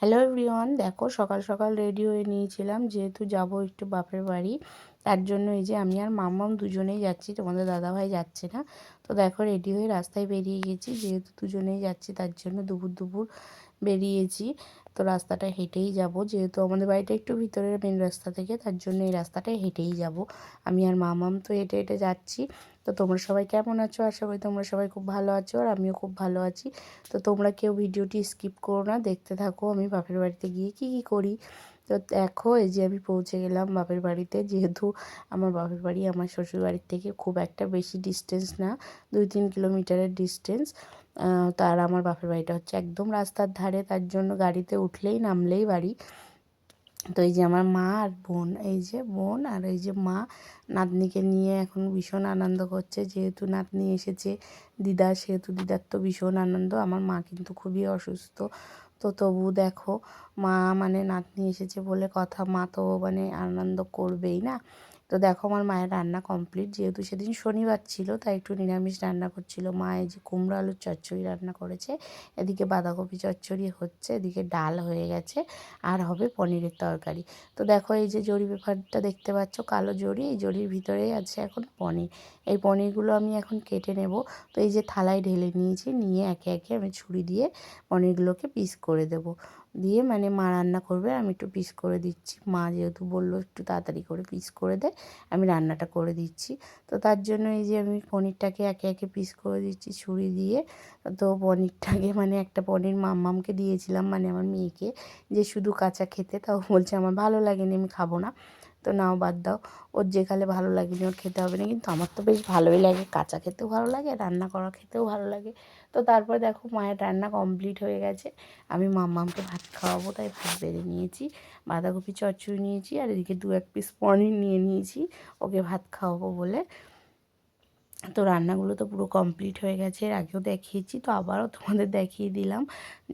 Hello everyone দেখো সকাল সকাল রেডি হয়ে নিয়েছিলাম, যেহেতু যাব একটু বাপের বাড়ি, তার জন্য এই যে আমি আর মাম্মাম দুজনেই যাচ্ছি, তোমাদের দাদাভাই যাচ্ছে না। তো দেখো রেডি হয়ে রাস্তায় বেরিয়ে গেছি, যেহেতু দুজনেই যাচ্ছি, তার জন্য দুপুর দুপুর বেরিয়েছি। তো রাস্তাটা হেঁটেই যাব, যেহেতু আমাদের বাড়িটা একটু ভিতরের মেন রাস্তা থেকে, তার জন্য এই রাস্তাটায় হেঁটেই যাব। আমি আর মামাম তো হেঁটে হেঁটে যাচ্ছি তো তোমরা সবাই কেমন আছো? আশা করি তোমরা সবাই খুব ভালো আছো আর আমিও খুব ভালো আছি। তো তোমরা কেউ ভিডিওটি স্কিপ করো না, দেখতে থাকো। আমি বাপের বাড়িতে গিয়ে কী কী করি? তো দেখো, এই যে আমি পৌঁছে গেলাম বাপের বাড়িতে। যেহেতু আমার বাপের বাড়ি আমার শ্বশুর বাড়ির থেকে খুব একটা বেশি ডিস্টেন্স না, দুই তিন কিলোমিটারের ডিস্টেন্স তার আমার বাপের বাড়িটা হচ্ছে একদম রাস্তার ধারে। তার জন্য গাড়িতে উঠলেই নামলেই বাড়ি। তো এই যে আমার মা আর বোন, এই যে বোন আর এই যে মা নাতনিকে নিয়ে এখন ভীষণ আনন্দ করছে। যেহেতু নাতনি এসেছে, দিদা সেহেতু দিদার তো ভীষণ আনন্দ। আমার মা কিন্তু খুবই অসুস্থ। তো তবু দেখো, মা মানে নাতনি এসেছে বলে কথা, মা তো মানে আনন্দ করবেই না। তো দেখো আমার মায়ের রান্না কমপ্লিট যেহেতু সেদিন শনিবার ছিল, তাই একটু নিরামিষ রান্না করছিল। মা এই যে কুমড়ো আলুর চচ্চড়ি রান্না করেছে, এদিকে বাঁধাকপি চচ্চড়ি হচ্ছে, এদিকে ডাল হয়ে গেছে, আর হবে পনিরের তরকারি। তো দেখো এই যে জরি পেপারটা দেখতে পাচ্ছ, কালো জরি এই জরির ভিতরেই আছে এখন পনির। এই পনিরগুলো আমি এখন কেটে নেব। তো এই যে থালায় ঢেলে নিয়েছি, নিয়ে একে একে আমি ছুরি দিয়ে পনিরগুলোকে পিস করে দেবো। দিয়ে মানে মা রান্না করবে, আমি একটু পিস করে দিচ্ছি। মা যেহেতু বলল একটু তাড়াতাড়ি করে পিস করে দেয় আমি রান্নাটা করে দিচ্ছি। তো তার জন্য এই যে আমি পনিরটাকে একে একে পিস করে দিচ্ছি ছুরি দিয়ে। তো পনিরটাকে মানে একটা পনির মাম্মামকে দিয়েছিলাম মানে আমার মেয়েকে, যে শুধু কাঁচা খেতে, তাও বলছে আমার ভালো লাগেনি, আমি খাব না। তো নাও বাদ দাও। ওর যেখানে ভালো লাগে ওর খেতে হবে না। কিন্তু আমার তো বেশ ভালোই লাগে। কাঁচা খেতেও ভালো লাগে, রান্না করা খেতেও ভালো লাগে। তো তারপর দেখো মায়ের রান্না কমপ্লিট হয়ে গেছে। আমি মাম্মামকে ভাত খাওয়াবো, তাই ভাত বেড়ে নিয়েছি। বাঁধাকপি, চচ্চড়ি নিয়েছি। আর এদিকে দু এক পিস পনির নিয়ে নিয়েছি। ওকে ভাত খাওয়াবো বলে। তো রান্নাগুলো তো পুরো কমপ্লিট হয়ে গেছে। এর আগেও দেখিয়েছি, তো আবারও তোমাদের দেখিয়ে দিলাম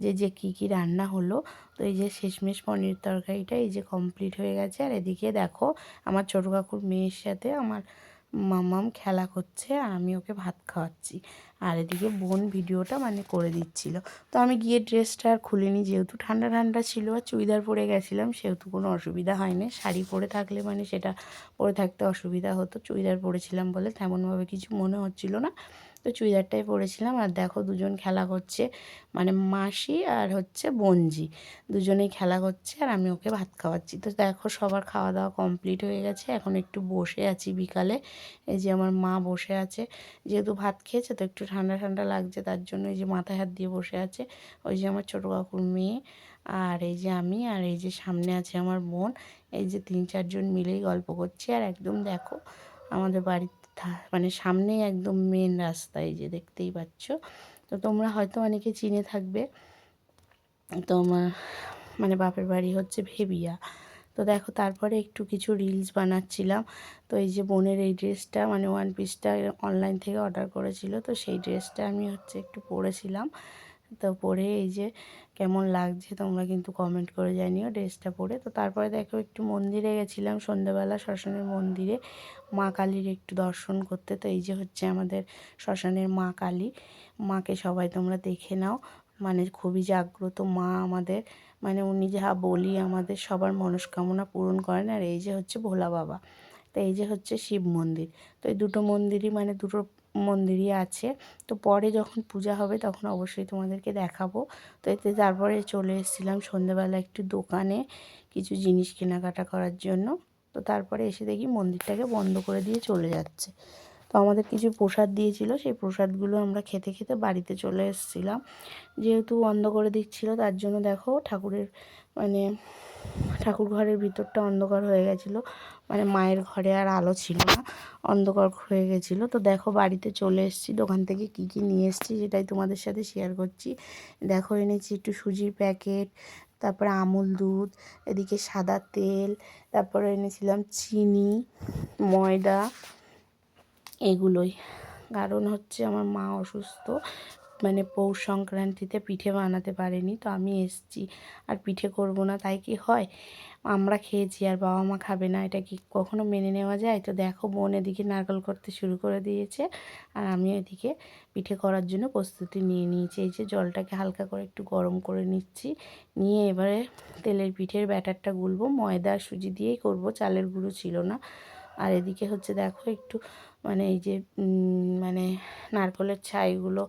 যে যে কি কি রান্না হলো। তো এই যে শেষমেশ পনির তরকারিটা এই যে কমপ্লিট হয়ে গেছে। আর এদিকে দেখো, আমার ছোটো কাকুর মেয়ের সাথে আমার মামাম খেলা করছে আর আমি ওকে ভাত খাওয়াচ্ছি। আর এদিকে বোন ভিডিওটা মানে করে দিচ্ছিল। তো আমি গিয়ে ড্রেসটা আর খুলিনি, যেহেতু ঠান্ডা ঠান্ডা ছিল আর চুড়িদার পরে গেছিলাম, সেহেতু কোনো অসুবিধা হয়নি। শাড়ি পরে থাকলে মানে সেটা পরে থাকতে অসুবিধা হতো, চুড়িদার পরেছিলাম বলে তেমনভাবে কিছু মনে হচ্ছিল না। তো চুড়িদারটাই পরেছিলাম আর দেখো দুজন খেলা করছে মানে মাসি আর হচ্ছে বঞ্জি দুজনেই খেলা করছে আর আমি ওকে ভাত খাওয়াচ্ছি। তো দেখো সবার খাওয়া দাওয়া কমপ্লিট হয়ে গেছে, এখন একটু বসে আছি বিকালে। এই যে আমার মা বসে আছে, যেহেতু ভাত খেয়েছে তো একটু ঠান্ডা ঠান্ডা লাগছে, তার জন্য এই যে মাথায় হাত দিয়ে বসে আছে। ওই যে আমার ছোটো কাকুর মেয়ে আর এই যে আমি আর এই যে সামনে আছে আমার বোন। এই যে তিন চারজন মিলেই গল্প করছে আর একদম দেখো আমাদের বাড়ির মানে সামনেই একদম মেন রাস্তা এই যে দেখতেই পাচ্ছ। তো তোমরা হয়তো অনেকে চিনে থাকবে। তো আমার মানে বাপের বাড়ি হচ্ছে ভেবিয়া। তো দেখো তারপরে একটু কিছু রিলস বানাচ্ছিলাম। তো এই যে বোনের এই ড্রেসটা মানে ওয়ান পিসটা অনলাইন থেকে অর্ডার করেছিল। তো সেই ড্রেসটা আমি হচ্ছে একটু পরেছিলাম। তো পরে এই যে কেমন লাগছে তোমরা কিন্তু কমেন্ট করে জানিও ড্রেসটা পরে। তো তারপরে দেখো একটু মন্দিরে গেছিলাম সন্ধ্যেবেলা শ্মশানের মন্দিরে মা কালীর একটু দর্শন করতে। তো এই যে হচ্ছে আমাদের শ্মশানের মা কালী। মাকে সবাই তোমরা দেখে নাও। মানে খুবই জাগ্রত মা আমাদের। মানে উনি যা বলি আমাদের সবার মনস্কামনা পূরণ করেন। আর এই যে হচ্ছে ভোলা বাবা। তো এই যে হচ্ছে শিব মন্দির। তো এই দুটো মন্দিরই মানে দুটো মন্দিরই আছে। তো পরে যখন পূজা হবে তখন অবশ্যই তোমাদেরকে দেখাবো। তো এতে তারপরে চলে এসেছিলাম সন্ধেবেলা একটু দোকানে কিছু জিনিস কেনাকাটা করার জন্য। তো তারপরে এসে দেখি মন্দিরটাকে বন্ধ করে দিয়ে চলে যাচ্ছে। তো আমাদের কিছু প্রসাদ দিয়েছিল, সেই প্রসাদগুলো আমরা খেতে খেতে বাড়িতে চলে এসেছিলাম। যেহেতু বন্ধ করে দিচ্ছিল তার জন্য দেখো ঠাকুরের মানে ঠাকুর ঘরের ভিতরটা অন্ধকার হয়ে গেছিল। মানে মায়ের ঘরে আর আলো ছিল না। অন্ধকার হয়ে গেছিল। তো দেখো বাড়িতে চলে এসেছি। দোকান থেকে কি কি নিয়ে এসেছি সেটাই তোমাদের সাথে শেয়ার করছি। দেখো এনেছি একটু সুজির প্যাকেট তারপরে আমুল দুধ, এদিকে সাদা তেল, তারপরে এনেছিলাম চিনি, ময়দা, এগুলোই। কারণ হচ্ছে আমার মা অসুস্থ মানে পৌষ সংক্রান্তিতে পিঠে বানাতে পারেনি, তো আমি এসছি। আর পিঠে করব না, তাই কি হয়? আমরা খেয়েছি আর বাবা মা খাবে না, এটা কি কখনো মেনে নেওয়া যায়? তো দেখো, বোন এদিকে নারকেল করতে শুরু করে দিয়েছে। আর আমি এদিকে পিঠে করার জন্য প্রস্তুতি নিয়ে নিয়েছি। এই যে জলটাকে হালকা করে একটু গরম করে নিচ্ছি। নিয়ে এবারে তেলের পিঠের ব্যাটারটা গুলবো। ময়দা সুজি দিয়েই করব, চালের গুঁড়ো ছিল না। আর এদিকে হচ্ছে দেখো একটু মানে এই যে মানে নারকলের ছাইগুলো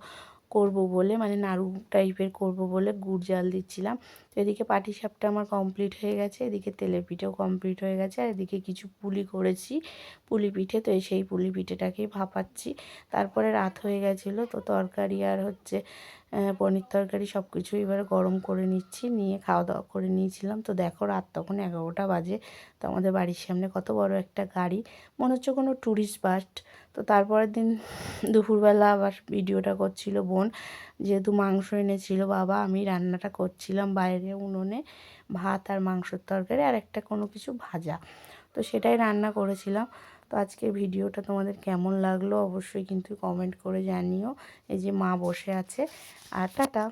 করব বলে মানে নাড়ু টাইপের করব বলে গুড় জাল দিচ্ছিলাম। তো এদিকে পাটিসাপটা আমার কমপ্লিট হয়ে গেছে, এদিকে তেলের পিঠেও কমপ্লিট হয়ে গেছে, আর এদিকে কিছু পুলি করেছি পুলি পিঠে। তো সেই পুলি পিঠেটাকেই ভাপাচ্ছি। তারপরে রাত হয়ে গেছিল, তো তরকারি আর হচ্ছে পনির তরকারি সব কিছু এবারে গরম করে নিচ্ছি, নিয়ে খাওয়া দাওয়া করে নিয়েছিলাম। তো দেখো রাত তখন এগারোটা বাজে, তো আমাদের বাড়ির সামনে কত বড় একটা গাড়ি। মনে হচ্ছে কোনো ট্যুরিস্ট বাস তো তারপরের দিন দুপুরবেলা আবার ভিডিওটা করছিল বোন, যেহেতু মাংস এনেছিল বাবা, আমি রান্নাটা করছিলাম বাইরে উনুনে, ভাত আর মাংসর তরকারি আর একটা কোনো কিছু ভাজা। তো সেটাই রান্না করেছিলাম। তো আজকের ভিডিওটা তোমাদের কেমন লাগল অবশ্যই কিন্তু কমেন্ট করে জানিও। এই যে মা বসে আছে। আর টাটা।